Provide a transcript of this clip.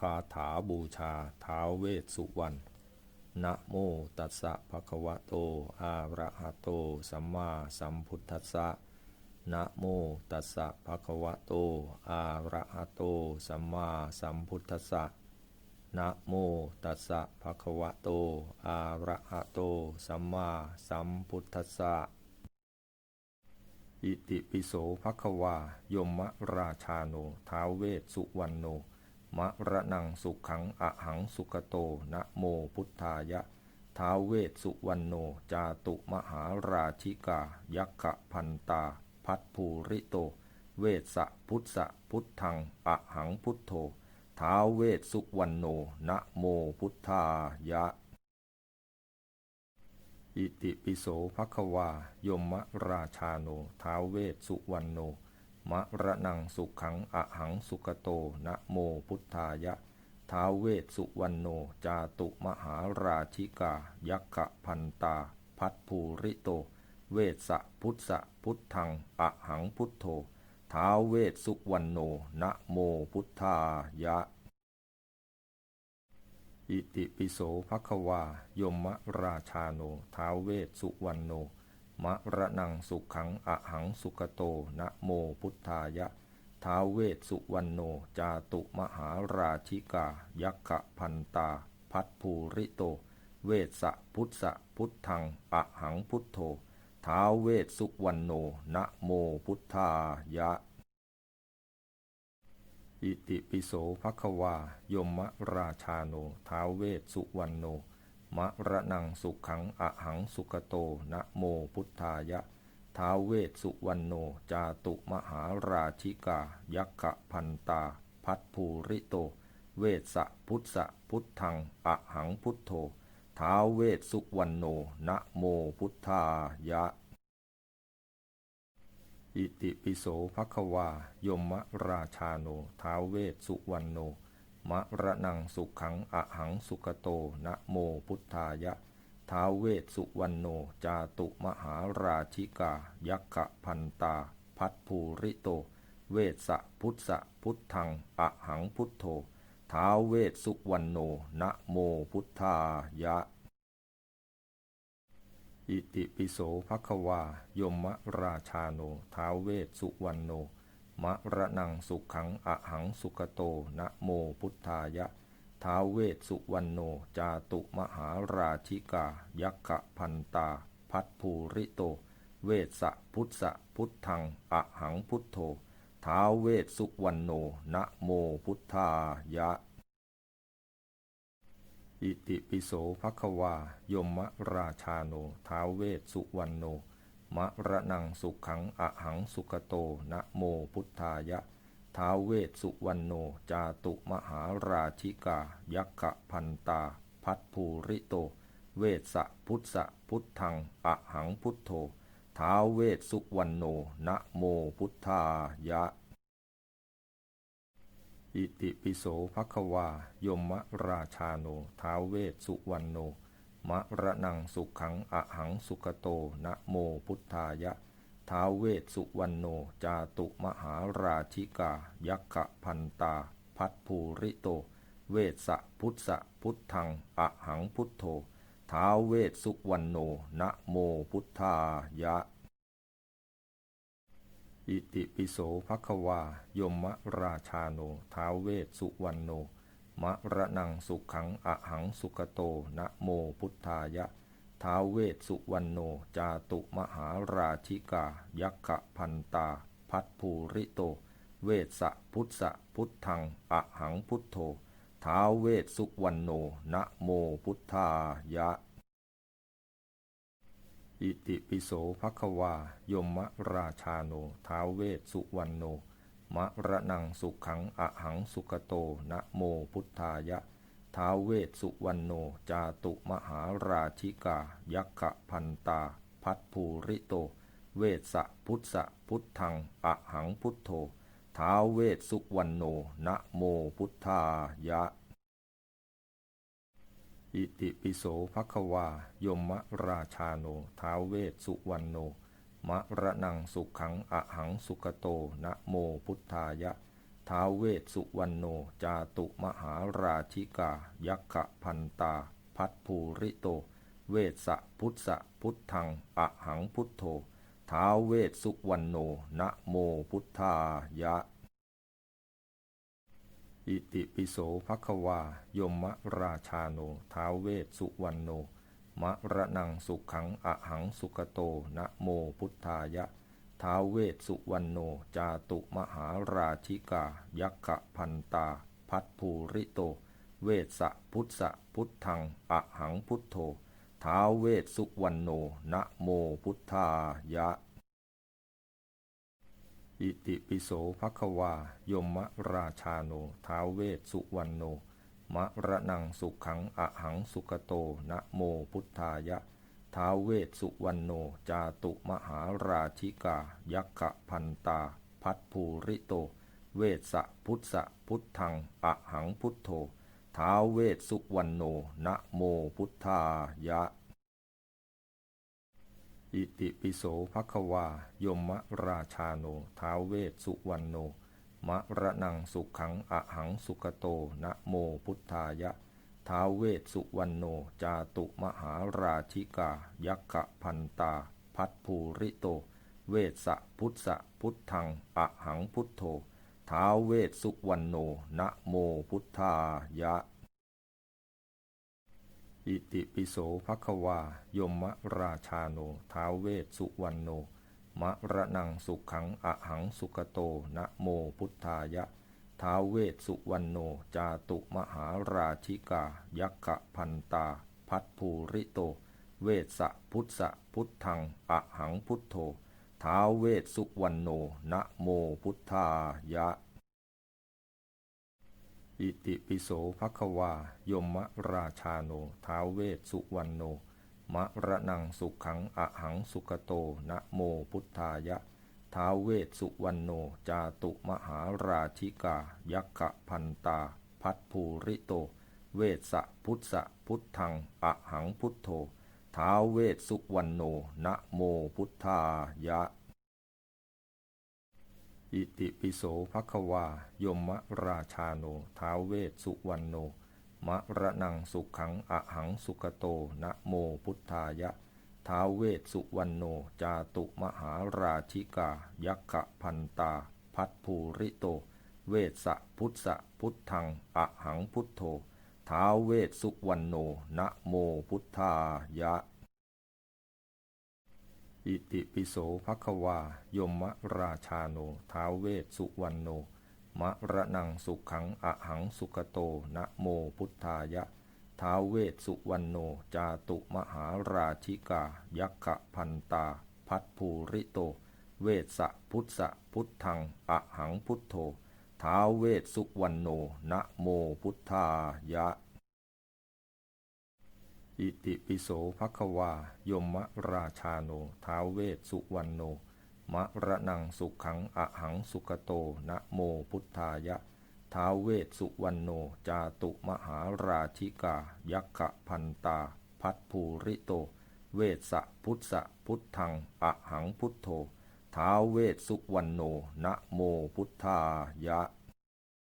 คาถาบูชาท้าวเวสสุวรรณนะโมตัสสะภะคะวะโต อะระหะโต สัมมาสัมพุทธัสสะนะโมตัสสะภะคะวะโต อะระหะโต สัมมาสัมพุทธัสสะนะโมตัสสะภะคะวะโต อะระหะโต สัมมาสัมพุทธัสสะอิติปิโสภะคะวายมะราชาโนท้าวเวสสุวรรณโน มะระนังสุขังอะหังสุกโตนะโมพุทธายะ ท้าวเวสสุวรรณโนจาตุมหาราชิกา ยักขพันตา พัทภูริโต เวสสะพุทธะพุทธังอะหังพุทโธท้าวเวสสุวรรณโนนะโมพุทธายะ อิติปิโสภควายมะราชาโนท้าวเวสสุวรรณโน มะระนังสุขังอะหังสุกโต นะโมพุทธายะ ท้าวเวสสุวรรณโน จาตุมหาราชิกา ยักขะพันตา พัทภูริโต เวสสะพุทธะพุทธังอะหังพุทโธ ท้าวเวสสุวรรณโน นะโมพุทธายะ อิติปิโสภควา ยมมะราชาโน ท้าวเวสสุวรรณโน มะระนังสุขังอะหังสุกโต นะโมพุทธายะ ท้าวเวสสุวรรณโน จาตุมหาราชิกา ยักขะพันตา พัทภูริโต เวสสะพุทธะพุทธังอะหังพุทโธ ท้าวเวสสุวรรณโน นะโมพุทธายะ อิติปิโสภควายมะราชาโน ท้าวเวสสุวรรณโน มะระนังสุขังอะหังสุกโตนะโมพุทธายะ ท้าวเวสสุวรรณโน จาตุมหาราชิกา ยักขะพันตา พัทภูริโต เวสสะพุทธะพุทธังอะหังพุทโธท้าวเวสสุวรรณโนนะโมพุทธายะ อิติปิโสภควายมะราชาโนท้าวเวสสุวรรณโน มะระนังสุขังอะหังสุกโต นะโมพุทธายะ ท้าวเวสสุวรรณโน จาตุมหาราชิกา ยักขะพันตา พัทภูริโต เวสสะพุทธะพุทธังอะหังพุทโธ ท้าวเวสสุวรรณโน นะโมพุทธายะ อิติปิโสภควา ยมะราชาโน ท้าวเวสสุวรรณโน มะระนังสุขังอะหังสุกโต นะโมพุทธายะ ท้าวเวสสุวรรณโน จาตุมหาราชิกา ยักขะพันตา พัทภูริโต เวสสะพุทธะพุทธังอะหังพุทโธ ท้าวเวสสุวรรณโน นะโมพุทธายะ อิติปิโสภควายมะราชาโน ท้าวเวสสุวรรณโน มะระนังสุขังอะหังสุกโตนะโมพุทธายะ ท้าวเวสสุวรรณโน จาตุมหาราชิกา ยักขพันตา พัทภูริโต เวสสะพุทธะพุทธังอะหังพุทโธท้าวเวสสุวรรณโนนะโมพุทธายะ อิติปิโสภควายมะราชาโนท้าวเวสสุวรรณโน มะระนังสุขังอะหังสุกโตนะโมพุทธายะ ท้าวเวสสุวรรณโน จาตุมหาราชิกา ยักขพันตา พัทภูริโต เวสสะพุทธะพุทธังอะหังพุทโธท้าวเวสสุวรรณโนนะโมพุทธายะ อิติปิโสภควายมะราชาโนท้าวเวสสุวรรณโน มะระนังสุขังอะหังสุกโต นะโมพุทธายะ ท้าวเวสสุวรรณโน จาตุมหาราชิกา ยักขพันตา พัทภูริโต เวสสะพุทธะพุทธังอะหังพุทโธ ท้าวเวสสุวรรณโน นะโมพุทธายะ อิติปิโสภควายมะราชาโน ท้าวเวสสุวรรณโน มะระนังสุขังอะหังสุกโตนะโมพุทธายะ ท้าวเวสสุวรรณโน จาตุมหาราชิกา ยักขพันตา พัทภูริโต เวสสะพุทธะพุทธังอะหังพุทโธท้าวเวสสุวรรณโนนะโมพุทธายะ อิติปิโสภควายมะราชาโนท้าวเวสสุวรรณโน มะระนังสุขังอะหังสุกโต นะโมพุทธายะ ท้าวเวสสุวรรณโน จาตุมหาราชิกา ยักขพันตา พัทภูริโต เวสสะพุทธะพุทธังอะหังพุทโธ ท้าวเวสสุวรรณโน นะโมพุทธายะ อิติปิโสภควา ยมราชาโน ท้าวเวสสุวรรณโน มะระนังสุขังอะหังสุกโต นะโมพุทธายะ ท้าวเวสสุวรรณโน จาตุมหาราชิกา ยักขพันตา พัทภูริโต เวสสะพุทธะพุทธังอะหังพุทโธ ท้าวเวสสุวรรณโน นะโมพุทธายะ อิติปิโสภควา ยมราชาโน ท้าวเวสสุวรรณโน มะระนังสุขังอะหังสุกโต นะโมพุทธายะ ท้าวเวสสุวรรณโน จาตุมหาราชิกา ยักขพันตา พัทภูริโต เวสสะพุทธะพุทธังอะหังพุทโธ ท้าวเวสสุวรรณโน นะโมพุทธายะ อิติปิโสภควายมราชาโน ท้าวเวสสุวรรณโน มะระนังสุขังอะหังสุกโตนะโมพุทธายะ ท้าวเวสสุวรรณโนจาตุมหาราชิกา ยักขพันตา พัทภูริโต เวสสะพุทธะพุทธังอะหังพุทโธท้าวเวสสุวรรณโนนะโมพุทธายะ อิติปิโสภควายมราชาโนท้าวเวสสุวรรณโน มะระนังสุขังอะหังสุกโต นะโมพุทธายะ ท้าวเวสสุวรรณโน จาตุมหาราชิกา ยักขพันตา พัทภูริโต เวสสะพุทธะพุทธังอะหังพุทโธ ท้าวเวสสุวรรณโน นะโมพุทธายะ อิติปิโสภควายมราชาโน ท้าวเวสสุวรรณโน มะระนังสุขังอะหังสุกโต นะโมพุทธายะ ท้าวเวสสุวรรณโน จาตุมหาราชิกา ยักขพันตา พัทภูริโต เวสสะพุทธะพุทธังอะหังพุทโธ ท้าวเวสสุวรรณโน นะโมพุทธายะ อิติปิโสภควายมราชาโน ท้าวเวสสุวรรณโน มะระนังสุขังอะหังสุกโตนะโมพุทธายะ ท้าวเวสสุวรรณโน จาตุมหาราชิกา ยักขพันตา พัทภูริโต เวสสะพุทธะพุทธังอะหังพุทโธท้าวเวสสุวรรณโนนะโมพุทธายะ อิติปิโสภควายมราชาโนท้าวเวสสุวรรณโน มะระนังสุขังอะหังสุกโต นะโมพุทธายะ ท้าวเวสสุวรรณโน จาตุมหาราชิกา ยักขพันตา พัทภูริโต เวสสะพุทธะพุทธังอะหังพุทโธ ท้าวเวสสุวรรณโน นะโมพุทธายะ อิติปิโสภควา ยมราชาโน ท้าวเวสสุวรรณโน มะระนังสุขังอะหังสุกโต นะโมพุทธายะ ท้าวเวสสุวรรณโน จาตุมหาราชิกา ยักขพันตา พัทภูริโต เวสสะพุทธะพุทธังอะหังพุทโธ ท้าวเวสสุวรรณโน นะโมพุทธายะ